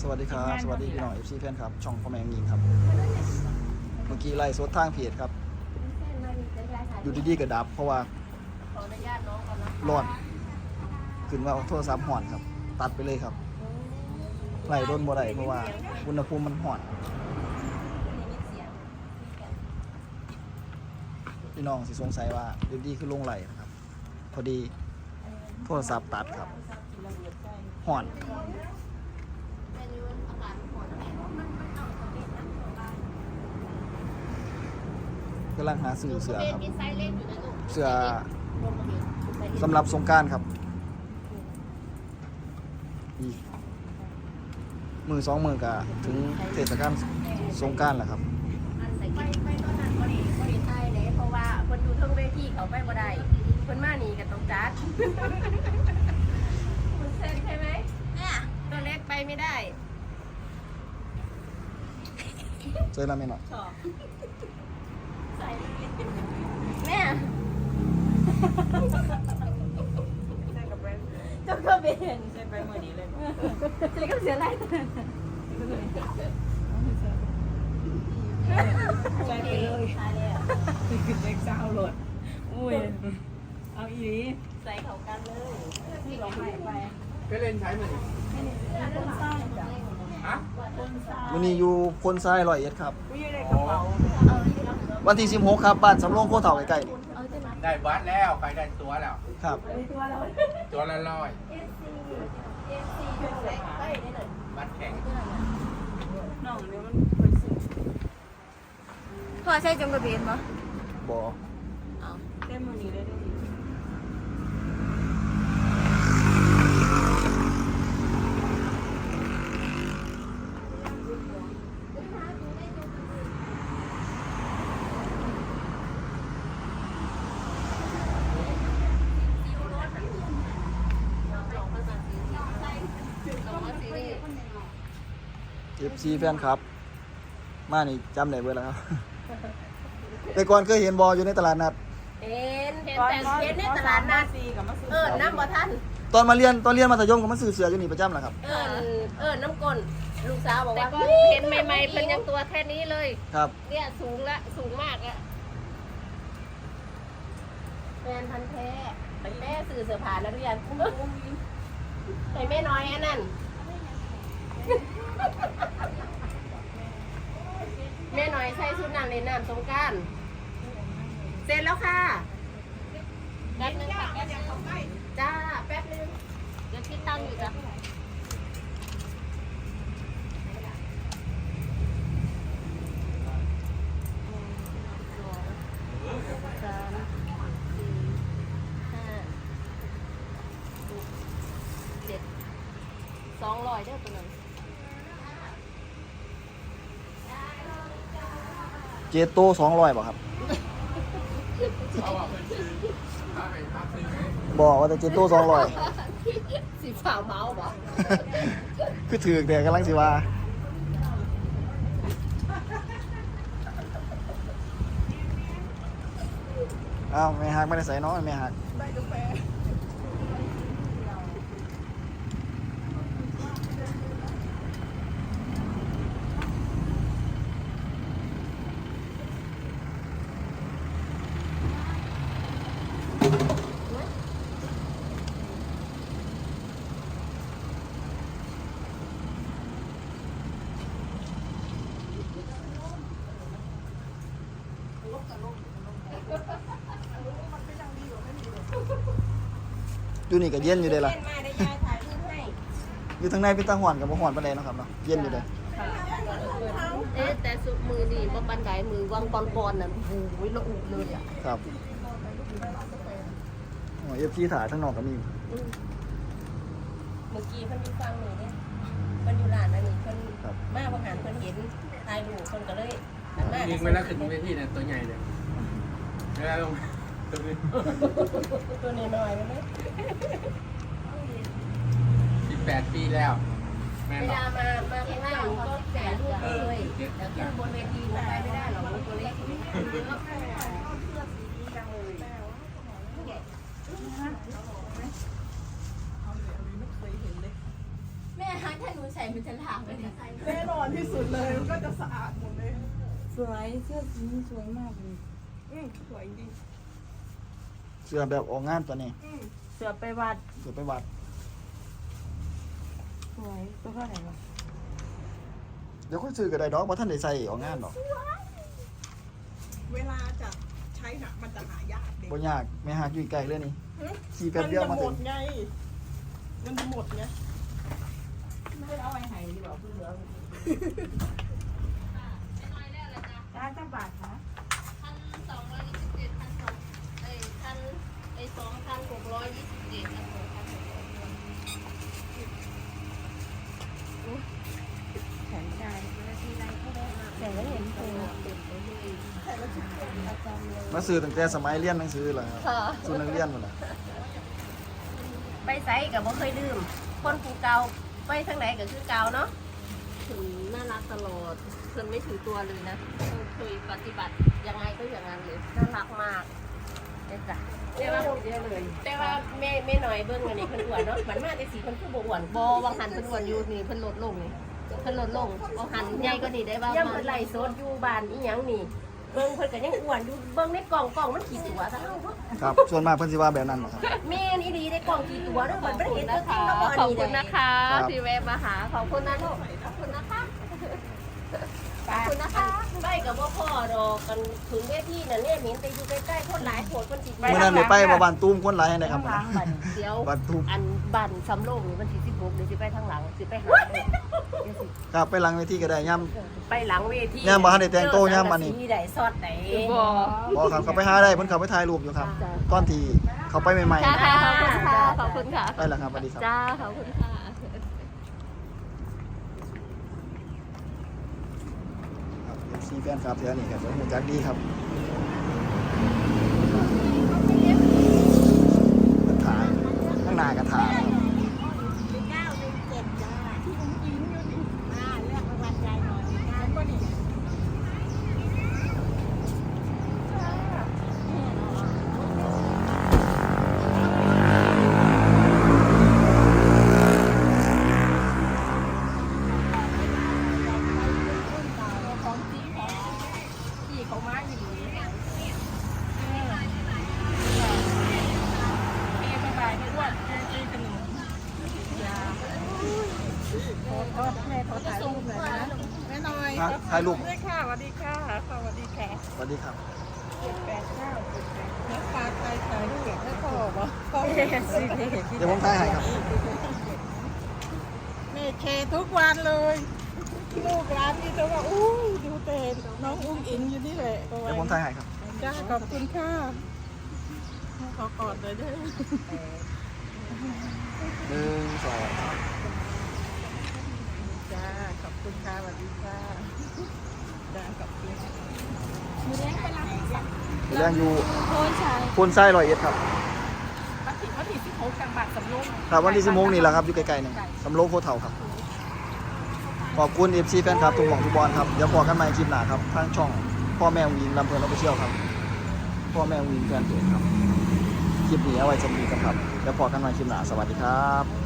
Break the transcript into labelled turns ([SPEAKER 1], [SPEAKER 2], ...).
[SPEAKER 1] สวัสดีครับ สวัสดีพี่น้องเอฟซีแฟนครับ ช่องพ่อแมงยิงครับ เมื่อกี้ไล่สดทางเพจครับ อยู่ดีๆก็ดับ เพราะว่า
[SPEAKER 2] ขออนุญาตน้องก่อนนะ
[SPEAKER 1] ร้อนขึ้นว่าโทรศัพท์ห่อนครับ ตัดไปเลยครับไล่โดนบ่ได้เพราะว่าอุณหภูมิมันห่อนพี่น้องสิสงสัยว่าเดี๋ยวดีคือลงไหลนะครับ พอดีโทรศัพท์ตัดครับห่อน กำลังหาซื้อเสือครับ
[SPEAKER 2] มีไซส์เล็กอยู่นะลูก
[SPEAKER 1] เสือสำหรับสงกรารครับอีกมือสองมือกะถึงเทศกาลสงกรารแหละครับ
[SPEAKER 2] ไปไปตอนนั้นบ่ได้บ่ได้ไทยเลยเพราะว่าเพิ่นอยู่เทิงเวทีเขาไปบ่ได้เพิ่นมานี่ก็ต้องจัดคุณเซ็นใช่ไหมเนี่ยตัวเล็กไปไม่ได้
[SPEAKER 1] เจอแล้วไหมเนาะ
[SPEAKER 2] ชอบใส่เลย แม่เจ้าก็เป็น
[SPEAKER 3] ใช่ไปเมื่อนี้เลย
[SPEAKER 2] เจ๊ก็เสียไร
[SPEAKER 3] ใช่ไปเลย
[SPEAKER 2] ตายแล้ว
[SPEAKER 3] เล็กเจ้าโหลดอุ้ย เอาอีนี้
[SPEAKER 2] ใส่เขากันเลย
[SPEAKER 3] ที่เราให้ไป
[SPEAKER 4] ก็เล่นใช้เหมือนฮะ
[SPEAKER 1] วันนี้อยู่พนทรายร้อยเอ็ดครับ
[SPEAKER 3] อุ้ยได้กระเป๋า
[SPEAKER 1] วันที่ 16 ครับบ้านสำโรงโคเถ่าใกล้ๆนี่
[SPEAKER 4] ได้วัดแล้วใครได้ตัวแล้ว
[SPEAKER 1] ครับ
[SPEAKER 3] ตัวเรา
[SPEAKER 4] ตัวละร้อย
[SPEAKER 2] เอสซีเอสซีเป็นแรงไปได้เลย
[SPEAKER 4] วัดแข็ง
[SPEAKER 3] น้องเนี่ยมันเป็นสุด
[SPEAKER 2] พ่อใช่จงกระเบนปะ
[SPEAKER 1] บอ
[SPEAKER 3] เต็มมือนี้เลยได้ดี
[SPEAKER 1] เอฟซีแฟนครับ มานี่จำได้เบิดแล้วครับ แต่ก่อนเคยเห็นบออยู่ในตลาดนัด
[SPEAKER 2] เห็นเห็นแต่เห็นในตลาดนัด
[SPEAKER 3] ซีกับมาซื้อ
[SPEAKER 2] เออน้ำบ่ท่าน
[SPEAKER 1] ตอนมาเรียนตอนเรียนมัธยมก็มาซื้อเสืออยู่นี่ประจำแหละครับ
[SPEAKER 2] เออเออน้ำกลลูกสาวบอก
[SPEAKER 5] แต่
[SPEAKER 2] ว่า
[SPEAKER 5] ก็เห็นใหม่ๆเป็นยังตัวแค่นี้เลย
[SPEAKER 1] ครับ
[SPEAKER 5] เนี่ยสูงละสูงมากอะ
[SPEAKER 2] แฟนพันธุ์แท้ตั้งแต่สื่อเสื้อผ้าแล้วเรียนไอ้แม่น้อยอันนั้นแม่น้อย ใส่ชุดนั้นเลยน้ำสงกรารเสร็จแล้วค่ะ
[SPEAKER 5] แป๊บนึงค่ะแป๊บนึง
[SPEAKER 2] จ้าแป๊บนึง
[SPEAKER 5] เดี๋ยวคิดตังค์อยู่จ้ะสามสี่ห้าหกเจ็ดสองร้อยเด้อตัวนึง
[SPEAKER 1] เจโตสองร้อยบ่ครับ
[SPEAKER 4] เขาบอกเป็นซื้อถ้าเป็นภาพซื้อไหม
[SPEAKER 1] บอกว่าแต่เจโตสองร้อย
[SPEAKER 2] สีขาวเมาส์บ่
[SPEAKER 1] คือถือแต่กำลังสิว่าอ้าวแม่หักไม่ได้ใส่น้อยแม่หัก อยู่นี่ก็เย็นอยู่เลยล่ะ
[SPEAKER 2] เล่นมาได้ยายถ่ายรูปให้
[SPEAKER 1] อยู่ทางในเป็นตาหอนกับบ่หอนปานใดเนาะครับเนาะ เย็นอยู่เลย
[SPEAKER 5] เอ๊ะแต่สุดมือนี่บ่บันไดมือวางบอลบอลน่ะโอ้ยละอุเลยอะ
[SPEAKER 1] ครับโอ้เอฟซีถ่ายทั้งนอกก็มี
[SPEAKER 2] เมื่อกี้เพิ่นอยู่ฟังนี่เนี่ยเพิ่นอยู่ร้านอันนี้เพิ่น
[SPEAKER 1] ครับ
[SPEAKER 2] มาบางหันเพิ่นเห็นถ่ายรูปเพิ่นก็เลยหันมา
[SPEAKER 4] ยิงเวลาขึ้นเวทีเนี่ยตัวใหญ่เลยเวลาลงตัวนี้
[SPEAKER 2] ตัวน้อยๆมันเลย
[SPEAKER 4] สิบแปดปีแล้ว แม่
[SPEAKER 2] เว
[SPEAKER 4] หรอ
[SPEAKER 2] ลามา มาข้างหน้าหนูก็ถ่ายรูปเลยแต่ขึ้นบนเวทีมันไปไม่ได้หรอกมันตัวเล็ก
[SPEAKER 3] เคยเห็นเลย
[SPEAKER 2] แม่ฮักถ้าหนูใส่
[SPEAKER 5] มันจะล้างเลยนะ
[SPEAKER 3] แน่นอนที่สุดเลยมันก็จะสะอาดหมดเลย
[SPEAKER 6] สวยเสื้อสีนี้สวยมากเลย
[SPEAKER 3] อืมสวยจริง
[SPEAKER 1] เสื้อแบบออกงานตัวนี้
[SPEAKER 3] อืม
[SPEAKER 6] เสื้อไปวัด
[SPEAKER 1] เสื้อไปวัด
[SPEAKER 6] สวยตัวเท่าไหร่วะ
[SPEAKER 1] เดี๋ยวค่อยซื้อก็ได้ดอกบ่ทันได้ใส่ออกงานดอก
[SPEAKER 3] เวลาจะใช้หนักมันจะหายากเด็ก
[SPEAKER 1] บ่ยากไม่หากอยู่ไกลเลยนี่
[SPEAKER 3] หึ
[SPEAKER 1] ขี่แป๊บเดียว
[SPEAKER 3] มั
[SPEAKER 1] มาน
[SPEAKER 3] จะหม
[SPEAKER 1] ถึง
[SPEAKER 3] ดไงมันจะหมดไง
[SPEAKER 6] ไม่เอาไว้ให้ดีกว่าเพื่อน จ้าจ้าบาทคะ
[SPEAKER 5] พันสองร้อยยี่สิบเจ็ดพันสองเอ้ยพันไอ้สองพันหกร้อยยี่สิบเจ็ดพันหกพันหกร้อย
[SPEAKER 6] แขนชายแต่ไม่เห็นตัว
[SPEAKER 1] มาซื้อตั้งแต่สมัยเรียนหนังสือแล้วครับ
[SPEAKER 5] ค่ะ
[SPEAKER 1] ซื้อนักเรียนหมดน่ะ
[SPEAKER 2] ไปไสก็บ่เคยลืมคนผู้เก่าไปทางไหนก็คือเก่าเนาะ
[SPEAKER 5] ถึงน่ารักตลอดเพิ่นไม่ถือตัวเลยนะคุยปฏิบัติยังไงก็อย่างนั้นเลย
[SPEAKER 2] น่ารักมากเด้อจ้ะแต่ว่าแต่ว่าแม่แม่หน่อยเบิ่งอันนี้เพิ่นอ้วนเนาะมันมาแต่สีเพิ่นคือบ่อ้วน
[SPEAKER 5] บอวังหันเพิ่นอ้วนอยู่นี่เพิ่นลดลงนี่เพิ่นลดลงวังหันใหญ่ก็นี่ได้บ้าง
[SPEAKER 2] ย่ำเพิ่นไล่โซดอยู่บ้านอีหยังนี่เบิ่งเพิ่นก็ยังอ้วนอยู่เบิ่งในกล่องกล่องมันกี่ตัวซะเอ้าเนาะ
[SPEAKER 1] ครับส่วนมากเพิ่นสิว่าแบบนั้นนะครับ
[SPEAKER 2] แม่นอีหลีในกล่องกี่ตัวเด้อ
[SPEAKER 5] ข
[SPEAKER 2] มั
[SPEAKER 5] อนบ
[SPEAKER 2] บ่ได้
[SPEAKER 5] คุ
[SPEAKER 2] เห็
[SPEAKER 5] ณ
[SPEAKER 2] นตัว
[SPEAKER 5] นะ
[SPEAKER 2] จริ
[SPEAKER 5] คะ
[SPEAKER 2] งแล้วบ่
[SPEAKER 5] ขอบ
[SPEAKER 2] นี่
[SPEAKER 5] คุณ
[SPEAKER 2] นะ
[SPEAKER 5] นะคะ
[SPEAKER 1] ครับ
[SPEAKER 5] ที่แวะมาหาขอบคุณนะลูกขอบคุณนะคะขอบคุณนะคะ
[SPEAKER 2] ไปก็บ่พอดอกกันถึงเวทีนั่นเนี่ยเห็นแต่อยู่ใกล้ๆคนหลายโพดเพิ่นสิ
[SPEAKER 1] เมื่อนั้นได้ไปบ่บ้านตุ้มคนหลายให้ได้ครับ
[SPEAKER 6] ล้างบัน
[SPEAKER 5] เดี๋ยว
[SPEAKER 1] บ้านตุ้ม
[SPEAKER 5] อันบันสำโรงนี่มันที่สิบหกเดี๋ยวสิไปทางหลังสิไปหาเดี๋ยวสิ
[SPEAKER 1] ครับไปหลังเวทีก็ได้ย่ํ
[SPEAKER 2] ไปหลังเวที
[SPEAKER 1] ย่ามบ่ทันได้แต่งตัวย่ามมานี่
[SPEAKER 2] สีใดซอดใด
[SPEAKER 1] บ่ครับเขาไปหาได้เพิ่นเข้าไปถ่ายรูปอยู่ครับตอนที่เขาไปใหม่
[SPEAKER 5] ค่ะค่ะขอบคุณค่ะขอบคุณค่ะ
[SPEAKER 1] ๆได้แล้วครับสวัสดีครับ
[SPEAKER 5] จ้าขอบคุณค่ะ
[SPEAKER 1] ครับ ซีแฟนครับเดี๋ยวนี้ครับผมจักดีครับถ่ายข้างหน้าก็ถ่ายครับ
[SPEAKER 3] เก้าหนึ่งเจ็ดจ้าที่อุ้งอิงอยู่นี่อ่าเลือกรางวัลใจหน่อยงานก็นี่ของจริงของพี่เขามาอยู่นี่เออเอสบายไม่อ้วนเอเอขนมยา ขอแม่ขอถ่ายรูปหน่อยนะแม่หน่อย
[SPEAKER 1] ครับถ่ายรูป
[SPEAKER 3] สวัสดีค่ะสวัสดีค่ะสวัสดีค่ะ
[SPEAKER 1] สวัสดีครับ
[SPEAKER 3] เจ็ดแปดเก้าเจ็ดแปดแล้วปลาไทยถ่ายรูปให้พ่อบอกพ่อสิ
[SPEAKER 1] เดี๋ยวผมถ่ายให้ครับ
[SPEAKER 3] แม่แชร์ทุกวันเลยลูกร้านนี่จะว่าอู้ดูเตนน้องอุ้งอิงอยู่นี่แหละ
[SPEAKER 1] เดี๋ยวผมถ่ายให้ครับ
[SPEAKER 3] จ้าขอบคุณค่ะขอกอดเลยเด้วย
[SPEAKER 1] หนึ่งสอง
[SPEAKER 3] จ้า ขอบคุณค่ะสวัสดีค่ะจ้าขอบคุณ
[SPEAKER 1] เรื่องอยู่
[SPEAKER 5] โอ้ยชาย
[SPEAKER 1] โคนไส้ร้อยเอ็ดครับ
[SPEAKER 3] วันที่วันที่สิบหกจังหวัดสำโรง
[SPEAKER 1] ครับวันที่สิบโมงนี่แหละครับอยู่ใกล้ๆนี่สำโรงโคเท่าครับ ขอบคุณเอฟซีแฟนครับทุกหม่องทุกบอลครับ เดี๋ยวพอกันใหม่คลิปหน้าครับทางช่องพ่อแม่วิงลำเพลินเราไปเชี่ยวครับ พ่อแม่วิงแฟนเพจครับ คลิปนี้เอาไว้ชมดีกันครับ เดี๋ยวพอกันใหม่คลิปหน้า สวัสดีครับ